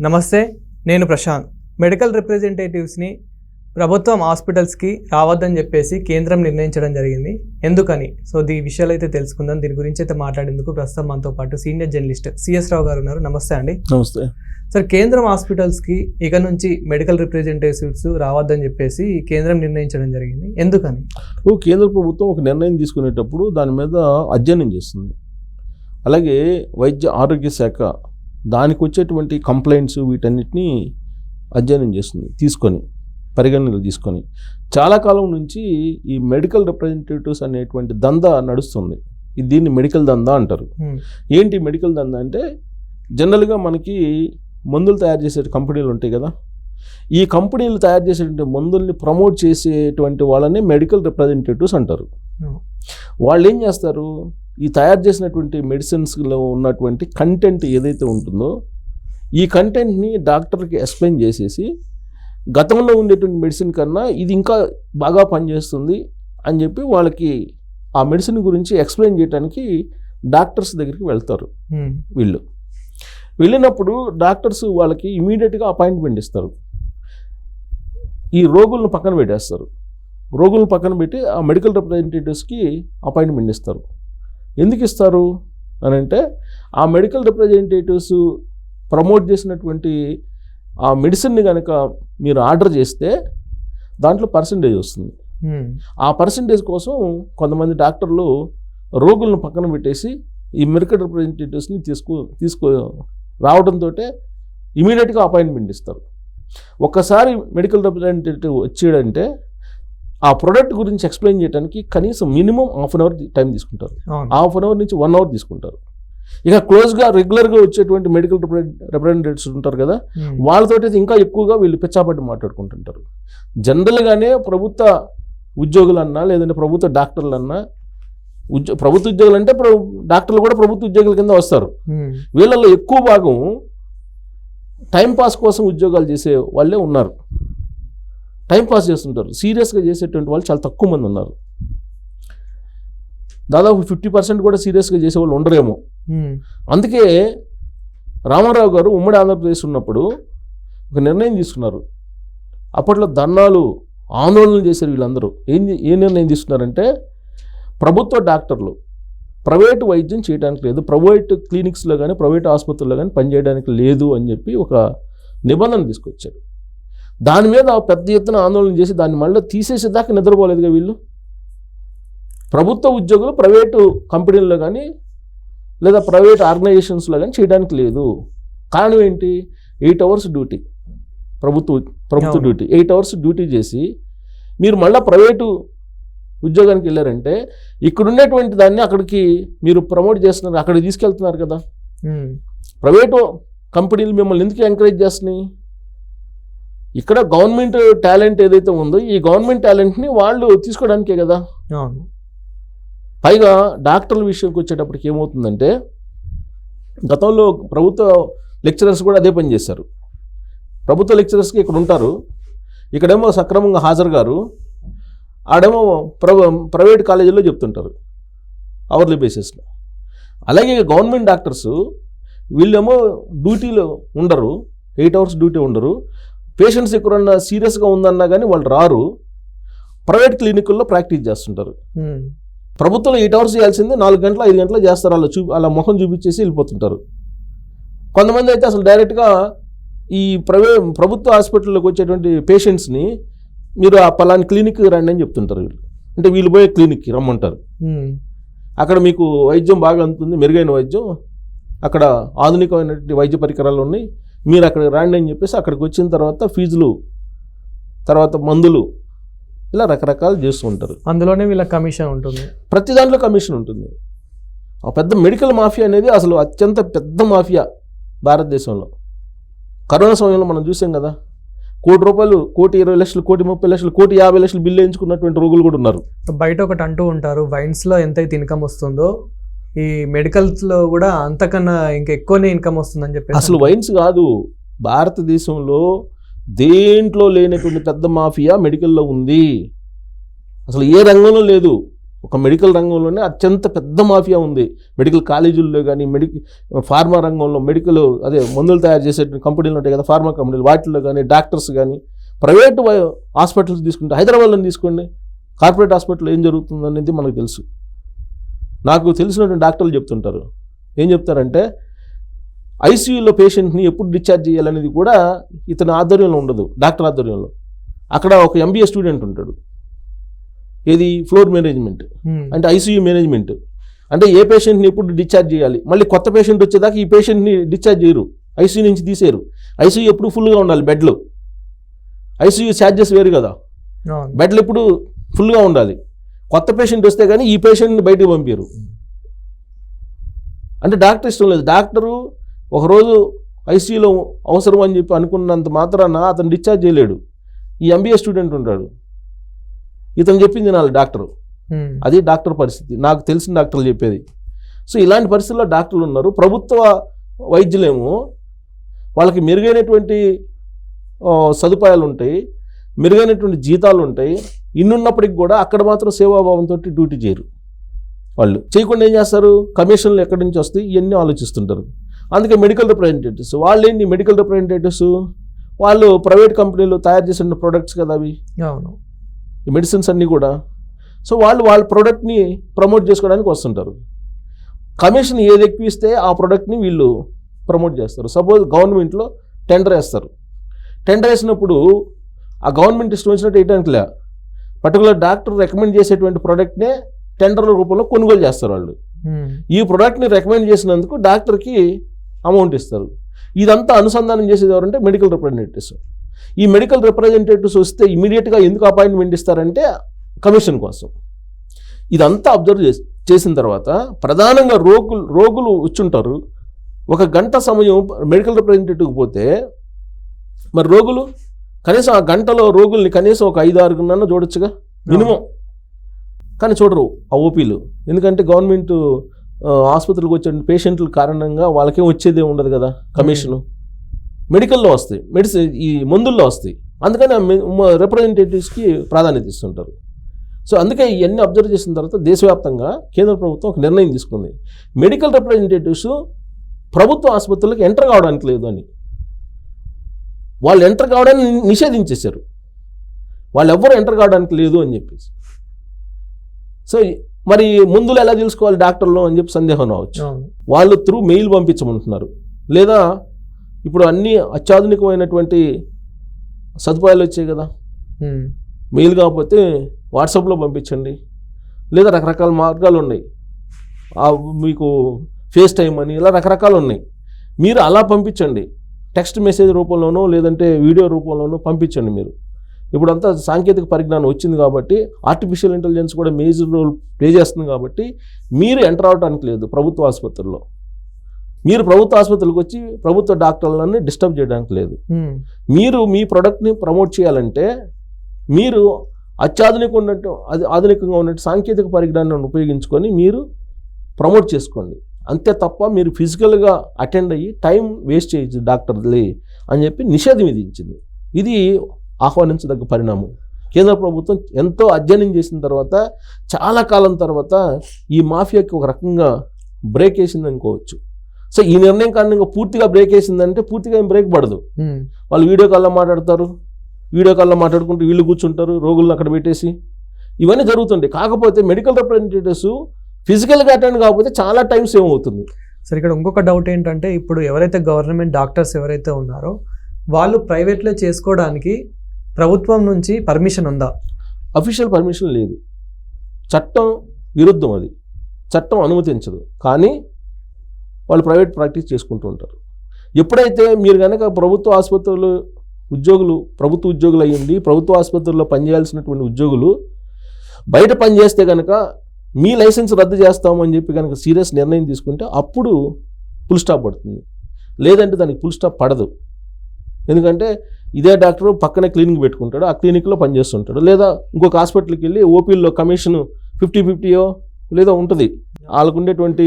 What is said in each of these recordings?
నమస్తే నేను ప్రశాంత్. మెడికల్ రిప్రజెంటేటివ్స్ని ప్రభుత్వం హాస్పిటల్స్కి రావద్దని చెప్పేసి కేంద్రం నిర్ణయించడం జరిగింది. ఎందుకని? సో ఈ విషయాలు అయితే తెలుసుకుందాం. దీని గురించి అయితే మాట్లాడేందుకు ప్రస్తుతం మనతో పాటు సీనియర్ జర్నలిస్ట్ సిఎస్ రావు గారు ఉన్నారు. నమస్తే అండి. నమస్తే. సార్ కేంద్రం హాస్పిటల్స్కి ఇక నుంచి మెడికల్ రిప్రజెంటేటివ్స్ రావద్దని చెప్పేసి కేంద్రం నిర్ణయించడం జరిగింది. ఎందుకని? కేంద్ర ప్రభుత్వం ఒక నిర్ణయం తీసుకునేటప్పుడు దాని మీద అధ్యయనం చేస్తుంది. అలాగే వైద్య ఆరోగ్య శాఖ దానికి వచ్చేటువంటి కంప్లైంట్స్ వీటన్నిటిని అధ్యయనం చేస్తుంది తీసుకొని పరిగణనలు తీసుకొని. చాలా కాలం నుంచి ఈ మెడికల్ రిప్రజెంటేటివ్స్ అనేటువంటి దంద నడుస్తుంది. ఇది దీన్ని మెడికల్ దంద అంటారు. ఏంటి మెడికల్ దంద అంటే జనరల్గా మనకి మందులు తయారు చేసే కంపెనీలు ఉంటాయి కదా. ఈ కంపెనీలు తయారు చేసేటువంటి మందుల్ని ప్రమోట్ చేసేటువంటి వాళ్ళని మెడికల్ రిప్రజెంటేటివ్స్ అంటారు. వాళ్ళు ఏం చేస్తారు? ఈ తయారు చేసినటువంటి మెడిసిన్స్లో ఉన్నటువంటి కంటెంట్ ఏదైతే ఉంటుందో ఈ కంటెంట్ని డాక్టర్కి ఎక్స్ప్లెయిన్ చేసేసి గతంలో ఉండేటువంటి మెడిసిన్ కన్నా ఇది ఇంకా బాగా పనిచేస్తుంది అని చెప్పి వాళ్ళకి ఆ మెడిసిన్ గురించి ఎక్స్ప్లెయిన్ చేయడానికి డాక్టర్స్ దగ్గరికి వెళ్తారు. వీళ్ళు. వెళ్ళినప్పుడు డాక్టర్స్ వాళ్ళకి ఇమీడియట్గా అపాయింట్మెంట్ ఇస్తారు. ఈ రోగులను పక్కన పెట్టేస్తారు. రోగులను పక్కన పెట్టి ఆ మెడికల్ రిప్రజెంటేటివ్స్కి అపాయింట్మెంట్ ఇస్తారు. ఎందుకు ఇస్తారు అని అంటే ఆ మెడికల్ రిప్రజెంటేటివ్స్ ప్రమోట్ చేసినటువంటి ఆ మెడిసిన్ని కనుక మీరు ఆర్డర్ చేస్తే దాంట్లో పర్సంటేజ్ వస్తుంది Hmm. ఆ పర్సంటేజ్ కోసం కొంతమంది డాక్టర్లు రోగులను పక్కన పెట్టేసి ఈ మెడికల్ రిప్రజెంటేటివ్స్ని తీసుకో తీసుకో రావడంతో ఇమీడియట్గా అపాయింట్మెంట్ ఇస్తారు ఒక్కసారి మెడికల్ రిప్రజెంటేటివ్ వచ్చాడంటే ఆ ప్రోడక్ట్ గురించి ఎక్స్ప్లెయిన్ చేయడానికి కనీసం minimum half an hour time తీసుకుంటారు. హాఫ్ అన్ అవర్ నుంచి వన్ అవర్ తీసుకుంటారు. ఇక క్లోజ్గా రెగ్యులర్గా వచ్చేటువంటి మెడికల్ రిప్రజెంటేటివ్స్ ఉంటారు కదా Hmm. వాళ్ళతో అయితే ఇంకా ఎక్కువగా వీళ్ళు పిచ్చాపట్టి మాట్లాడుకుంటుంటారు. జనరల్గానే ప్రభుత్వ ఉద్యోగులన్నా లేదంటే ప్రభుత్వ డాక్టర్లన్నా ఉద్యో ప్రభుత్వ ఉద్యోగులు అంటే డాక్టర్లు కూడా ప్రభుత్వ ఉద్యోగుల కింద వస్తారు. Hmm. వీళ్ళల్లో ఎక్కువ భాగం టైం పాస్ కోసం ఉద్యోగాలు చేసే వాళ్ళే ఉన్నారు. టైం పాస్ చేస్తుంటారు. సీరియస్గా చేసేటువంటి వాళ్ళు చాలా తక్కువ మంది ఉన్నారు. దాదాపు ఫిఫ్టీ పర్సెంట్ కూడా సీరియస్గా చేసే వాళ్ళు ఉండరేమో. అందుకే రామారావు గారు ఉమ్మడి ఆంధ్రప్రదేశ్ ఉన్నప్పుడు ఒక నిర్ణయం తీసుకున్నారు. అప్పట్లో ధర్నాలు ఆందోళనలు చేశారు వీళ్ళందరూ. ఏం ఏ నిర్ణయం తీసుకున్నారంటే ప్రభుత్వ డాక్టర్లు ప్రైవేటు వైద్యం చేయడానికి లేదు. ప్రైవేట్ క్లినిక్స్లో కానీ ప్రైవేట్ ఆసుపత్రుల్లో కానీ పనిచేయడానికి లేదు అని చెప్పి ఒక నిబంధన తీసుకొచ్చారు. దాని మీద పెద్ద ఎత్తున ఆందోళన చేసి దాన్ని మళ్ళీ తీసేసేదాకా నిద్రపోలేదుగా వీళ్ళు. ప్రభుత్వ ఉద్యోగులు ప్రైవేటు కంపెనీల్లో కానీ లేదా ప్రైవేట్ ఆర్గనైజేషన్స్లో కానీ చేయడానికి లేదు. కారణం ఏంటి? Eight hours duty. ప్రభుత్వ ప్రభుత్వ. డ్యూటీ. ఎయిట్ అవర్స్ డ్యూటీ చేసి మీరు మళ్ళీ ప్రైవేటు ఉద్యోగానికి వెళ్ళారంటే ఇక్కడ ఉండేటువంటి దాన్ని అక్కడికి మీరు ప్రమోట్ చేస్తున్నారు అక్కడికి తీసుకెళ్తున్నారు కదా. ప్రైవేటు కంపెనీలు మిమ్మల్ని ఎందుకు ఎంకరేజ్ చేస్తున్నాయి? ఇక్కడ గవర్నమెంట్ టాలెంట్ ఏదైతే ఉందో ఈ గవర్నమెంట్ టాలెంట్ని వాళ్ళు తీసుకోవడానికే కదా. పైగా డాక్టర్ల విషయంకి వచ్చేటప్పటికి ఏమవుతుందంటే గతంలో ప్రభుత్వ లెక్చరర్స్ కూడా అదే పని చేశారు. ప్రభుత్వ లెక్చరర్స్కి ఇక్కడ ఉంటారు. ఇక్కడేమో సక్రమంగా హాజరు గారు ఆడేమో ప్రైవ ప్రైవేట్ కాలేజీల్లో చెప్తుంటారు అవర్లీ బేసిస్లో. అలాగే గవర్నమెంట్ డాక్టర్స్ వీళ్ళేమో డ్యూటీలో ఉండరు ఎయిట్ అవర్స్ డ్యూటీ ఉండరు. పేషెంట్స్ ఎక్కడన్నా సీరియస్గా ఉందన్నా కానీ వాళ్ళు రారు. ప్రైవేట్ క్లినికుల్లో ప్రాక్టీస్ చేస్తుంటారు. ప్రభుత్వం ఎయిట్ అవర్స్ చేయాల్సింది నాలుగు గంటలు ఐదు గంటలు చేస్తారు. అలా చూ అలా ముఖం చూపించేసి వెళ్ళిపోతుంటారు. కొంతమంది అయితే అసలు డైరెక్ట్గా ఈ ప్రైవే ప్రభుత్వ హాస్పిటల్లోకి వచ్చేటువంటి పేషెంట్స్ని మీరు ఆ పలాని క్లినిక్కి రండి అని చెప్తుంటారు వీళ్ళు. అంటే వీళ్ళు పోయే క్లినిక్కి రమ్మంటారు. అక్కడ మీకు వైద్యం బాగా అందుతుంది మెరుగైన వైద్యం. అక్కడ ఆధునికమైనటువంటి వైద్య పరికరాలు ఉన్నాయి. మీరు అక్కడ రండి అని చెప్పేసి అక్కడికి వచ్చిన తర్వాత ఫీజులు తర్వాత మందులు ఇలా రకరకాలు చేస్తూ ఉంటారు. అందులోనే వీళ్ళ కమిషన్ ఉంటుంది. ప్రతి దాంట్లో కమిషన్ ఉంటుంది. ఆ పెద్ద మెడికల్ మాఫియా అనేది అసలు అత్యంత పెద్ద మాఫియా భారతదేశంలో. కరోనా సమయంలో మనం చూసాం కదా కోటి రూపాయలు కోటి ఇరవై లక్షలు కోటి ముప్పై లక్షలు కోటి యాభై లక్షలు బిల్లు వేయించుకున్నటువంటి రోగులు కూడా ఉన్నారు. బయట ఒకటి అంటూ ఉంటారు వైన్స్లో ఎంతైతే ఇన్కమ్ వస్తుందో ఈ మెడికల్స్లో కూడా అంతకన్నా ఇంకా ఎక్కువనే ఇన్కమ్ వస్తుందని చెప్పేసి అసలు వైన్స్ కాదు భారతదేశంలో దేంట్లో లేనటువంటి పెద్ద మాఫియా మెడికల్లో ఉంది. అసలు ఏ రంగంలో లేదు. ఒక మెడికల్ రంగంలోనే అత్యంత పెద్ద మాఫియా ఉంది. మెడికల్ కాలేజీల్లో కానీ మెడికల్ ఫార్మా రంగంలో మెడికల్ అదే మందులు తయారు చేసే కంపెనీలు ఉంటాయి కదా ఫార్మా కంపెనీలు. వాటిల్లో కానీ డాక్టర్స్ కానీ ప్రైవేట్ హాస్పిటల్స్ తీసుకుంటే హైదరాబాద్లో తీసుకోండి. కార్పొరేట్ హాస్పిటల్ ఏం జరుగుతుంది అనేది మనకు తెలుసు. నాకు తెలిసినటువంటి డాక్టర్లు చెప్తుంటారు. ఏం చెప్తారంటే ఐసీయూలో పేషెంట్ని ఎప్పుడు డిశ్చార్జ్ చేయాలనేది కూడా ఇతని ఆధ్వర్యంలో ఉండదు డాక్టర్ ఆధ్వర్యంలో. అక్కడ ఒక ఎంబీఏ స్టూడెంట్ ఉంటాడు. ఏది? Floor management. అంటే ఐసీయూ మేనేజ్మెంట్. అంటే ఏ పేషెంట్ని ఎప్పుడు డిశ్చార్జ్ చేయాలి? మళ్ళీ కొత్త పేషెంట్ వచ్చేదాకా ఈ పేషెంట్ని డిశ్చార్జ్ చేయరు. ఐసీయూ నుంచి తీసేయరు. ఐసీయూ ఎప్పుడు ఫుల్గా ఉండాలి? బెడ్లు. ఐసీయూ ఛార్జెస్ వేరు కదా. బెడ్లు ఎప్పుడు ఫుల్గా ఉండాలి? కొత్త పేషెంట్ వస్తే కానీ ఈ పేషెంట్ని బయటికి పంపారు అంటే డాక్టర్ ఇష్టం లేదు. డాక్టరు ఒకరోజు ఐసీయూలో అవసరం అని చెప్పి అనుకున్నంత మాత్రాన అతను డిశ్చార్జ్ చేయలేడు. ఈ ఎంబీఏ స్టూడెంట్ ఉంటాడు. ఇతను చెప్పింది నాలుగు డాక్టరు. అది డాక్టర్ పరిస్థితి. నాకు తెలిసిన డాక్టర్లు చెప్పేది. సో ఇలాంటి పరిస్థితుల్లో డాక్టర్లు ఉన్నారు. ప్రభుత్వ వైద్యులేమో వాళ్ళకి మెరుగైనటువంటి సదుపాయాలు ఉంటాయి. మెరుగైనటువంటి జీతాలు ఉంటాయి. ఇన్నున్నప్పటికి కూడా అక్కడ మాత్రం సేవాభావంతో డ్యూటీ చేయరు వాళ్ళు. చేయకుండా ఏం చేస్తారు? కమిషన్లు ఎక్కడి నుంచి వస్తాయి? ఇవన్నీ ఆలోచిస్తుంటారు. అందుకే మెడికల్ రిప్రజెంటేటివ్స్ వాళ్ళు ఏంటి మెడికల్ రిప్రజెంటేటివ్స్ వాళ్ళు ప్రైవేట్ కంపెనీలు తయారు చేసిన ప్రొడక్ట్స్ కదా అవి. అవును. ఈ మెడిసిన్స్ అన్నీ కూడా. సో వాళ్ళు వాళ్ళ ప్రోడక్ట్ని ప్రమోట్ చేసుకోవడానికి వస్తుంటారు. కమిషన్ ఏది ఎక్కువ ఇస్తే ఆ ప్రోడక్ట్ని వీళ్ళు ప్రమోట్ చేస్తారు. సపోజ్ గవర్నమెంట్లో టెండర్ వేస్తారు. టెండర్ వేసినప్పుడు ఆ గవర్నమెంట్ ఇష్టం వచ్చినట్టు వేయడానికి లే. పర్టికులర్ డాక్టర్ రికమెండ్ చేసేటువంటి ప్రోడక్ట్నే టెండర్ల రూపంలో కొనుగోలు చేస్తారు వాళ్ళు. ఉమ్, ఈ ప్రోడక్ట్ని రికమెండ్ చేసినందుకు డాక్టర్కి అమౌంట్ ఇస్తారు. ఇదంతా అనుసంధానం చేసేది ఎవరంటే మెడికల్ రిప్రజెంటేటివ్స్ ఈ మెడికల్ రిప్రజెంటేటివ్స్ వస్తే ఇమీడియట్గా ఎందుకు అపాయింట్మెంట్ ఇస్తారంటే కమిషన్ కోసం. ఇదంతా అబ్జర్వ్ చేసి చేసిన తర్వాత ప్రధానంగా రోగులు రోగులు వచ్చుంటారు. ఒక గంట సమయం మెడికల్ రిప్రజెంటేటివ్కి పోతే మరి రోగులు కనీసం ఆ గంటలో రోగుల్ని కనీసం ఒక ఐదు ఆరుగురన్నా చూడొచ్చుగా? మినిమం. కానీ చూడరు ఆ ఓపీలు. ఎందుకంటే గవర్నమెంట్ ఆసుపత్రికి వచ్చే పేషెంట్ల కారణంగా వాళ్ళకేం వచ్చేదే ఉండదు కదా కమిషను. మెడికల్లో వస్తాయి. మెడిసిన్ ఈ మందుల్లో వస్తాయి. అందుకని రిప్రజెంటేటివ్స్కి ప్రాధాన్యత ఇస్తుంటారు. సో అందుకే ఇవన్నీ అబ్జర్వ్ చేసిన తర్వాత దేశవ్యాప్తంగా కేంద్ర ప్రభుత్వం ఒక నిర్ణయం తీసుకుంది. మెడికల్ రిప్రజెంటేటివ్స్ ప్రభుత్వ ఆసుపత్రులకు ఎంటర్ కావడానికి లేదు అని. వాళ్ళు ఎంటర్ కావడాన్ని నిషేధించేశారు. వాళ్ళు ఎవ్వరు ఎంటర్ కావడానికి లేదు అని చెప్పేసి. సో మరి ముందులు ఎలా తెలుసుకోవాలి డాక్టర్లు అని చెప్పి సందేహం రావచ్చు. వాళ్ళు త్రూ మెయిల్ పంపించమంటున్నారు. లేదా ఇప్పుడు అన్ని అత్యాధునికమైనటువంటి సదుపాయాలు వచ్చాయి కదా. మెయిల్ కాకపోతే వాట్సాప్లో పంపించండి. లేదా రకరకాల మార్గాలు ఉన్నాయి. ఆ మీకు ఫేస్ టైం అని ఇలా రకరకాలు ఉన్నాయి. మీరు అలా పంపించండి. టెక్స్ట్ మెసేజ్ రూపంలోనో లేదంటే వీడియో రూపంలోనో పంపించండి మీరు. ఇప్పుడంతా సాంకేతిక పరిజ్ఞానం వచ్చింది కాబట్టి ఆర్టిఫిషియల్ ఇంటెలిజెన్స్ కూడా మేజర్ రోల్ ప్లే చేస్తుంది కాబట్టి మీరు ఎంటర్ అవడానికి లేదు ప్రభుత్వ ఆసుపత్రుల్లో మీరు ప్రభుత్వ ఆసుపత్రులకు వచ్చి ప్రభుత్వ డాక్టర్లను డిస్టర్బ్ చేయడానికి లేదు. ఉమ్, మీరు మీ ప్రోడక్ట్ని ప్రమోట్ చేయాలంటే మీరు అత్యాధునిక ఉన్నట్టు అది ఆధునికంగా ఉన్నట్టు సాంకేతిక పరిజ్ఞానాన్ని ఉపయోగించుకొని మీరు ప్రమోట్ చేసుకోండి. అంతే తప్ప మీరు ఫిజికల్గా అటెండ్ అయ్యి టైం వేస్ట్ చేయొచ్చు డాక్టర్లే అని చెప్పి నిషేధం విధించింది. ఇది ఆహ్వానించదగ్గ పరిణామం. కేంద్ర ప్రభుత్వం ఎంతో అధ్యయనం చేసిన తర్వాత చాలా కాలం తర్వాత ఈ మాఫియాకి ఒక రకంగా బ్రేక్ వేసింది అనుకోవచ్చు. సో ఈ నిర్ణయం కారణంగా పూర్తిగా బ్రేక్ వేసిందంటే పూర్తిగా ఏం బ్రేక్ పడదు. వాళ్ళు వీడియో కాల్లో మాట్లాడతారు వీడియో కాల్లో మాట్లాడుకుంటూ వీళ్ళు కూర్చుంటారు రోగులను అక్కడ పెట్టేసి. ఇవన్నీ జరుగుతుంటాయి. కాకపోతే మెడికల్ రిప్రజెంటేటివ్స్ ఫిజికల్గా అటెండ్ కాకపోతే చాలా టైం సేవ్ అవుతుంది. సరే ఇక్కడ ఇంకొక డౌట్ ఏంటంటే ఇప్పుడు ఎవరైతే గవర్నమెంట్ డాక్టర్స్ ఎవరైతే ఉన్నారో వాళ్ళు ప్రైవేట్లో చేసుకోవడానికి ప్రభుత్వం నుంచి పర్మిషన్ ఉందా? అఫీషియల్ పర్మిషన్ లేదు. చట్టం విరుద్ధం అది. చట్టం అనుమతించదు. కానీ వాళ్ళు ప్రైవేట్ ప్రాక్టీస్ చేసుకుంటూ ఉంటారు. ఎప్పుడైతే మీరు కనుక ప్రభుత్వ ఆసుపత్రులు ఉద్యోగులు ప్రభుత్వ ఉద్యోగులు అయ్యింది ప్రభుత్వ ఆసుపత్రుల్లో పనిచేయాల్సినటువంటి ఉద్యోగులు బయట పనిచేస్తే కనుక మీ లైసెన్స్ రద్దు చేస్తామని చెప్పి కనుక సీరియస్ నిర్ణయం తీసుకుంటే అప్పుడు ఫుల్ స్టాప్ పడుతుంది. లేదంటే దానికి ఫుల్ స్టాప్ పడదు. ఎందుకంటే ఇదే డాక్టర్ పక్కనే క్లినిక్ పెట్టుకుంటాడు ఆ క్లినిక్లో పనిచేస్తుంటాడు. లేదా ఇంకొక హాస్పిటల్కి వెళ్ళి ఓపీల్లో కమిషన్ ఫిఫ్టీ ఫిఫ్టీయో లేదా ఉంటుంది. వాళ్ళకు ఉండేటువంటి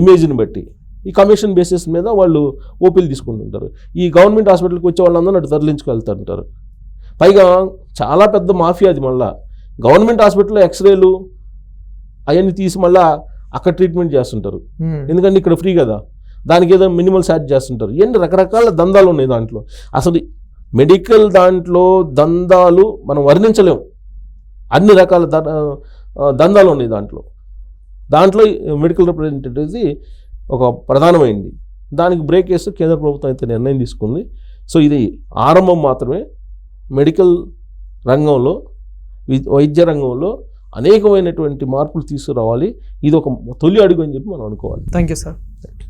ఇమేజ్ని బట్టి. ఈ కమిషన్ బేసిస్ మీద వాళ్ళు ఓపీలు తీసుకుంటుంటారు ఈ గవర్నమెంట్ హాస్పిటల్కి వచ్చే వాళ్ళందరూ అటు తరలించుకెళ్తుంటారు. పైగా చాలా పెద్ద మాఫియా అది మళ్ళీ. గవర్నమెంట్ హాస్పిటల్లో ఎక్స్రేలు అవన్నీ తీసి మళ్ళీ అక్కడ ట్రీట్మెంట్ చేస్తుంటారు. ఎందుకంటే ఇక్కడ ఫ్రీ కదా. దానికి ఏదో మినిమల్ ఛార్జ్ చేస్తుంటారు. ఎన్ని రకరకాల దందాలు ఉన్నాయి దాంట్లో. అసలు మెడికల్ దాంట్లో దందాలు మనం వర్ణించలేం. అన్ని రకాల దందాలు ఉన్నాయి దాంట్లో. దాంట్లో మెడికల్ రిప్రజెంటేటివ్ది ఒక ప్రధానమైంది. దానికి బ్రేక్ వేస్తూ కేంద్ర ప్రభుత్వం అయితే నిర్ణయం తీసుకుంది. సో ఇది ఆరంభం మాత్రమే. మెడికల్ రంగంలో వైద్య రంగంలో అనేకమైనటువంటి మార్పులు తీసుకురావాలి. ఇది ఒక తొలి అడుగు అని చెప్పి మనం అనుకోవాలి. Thank you sir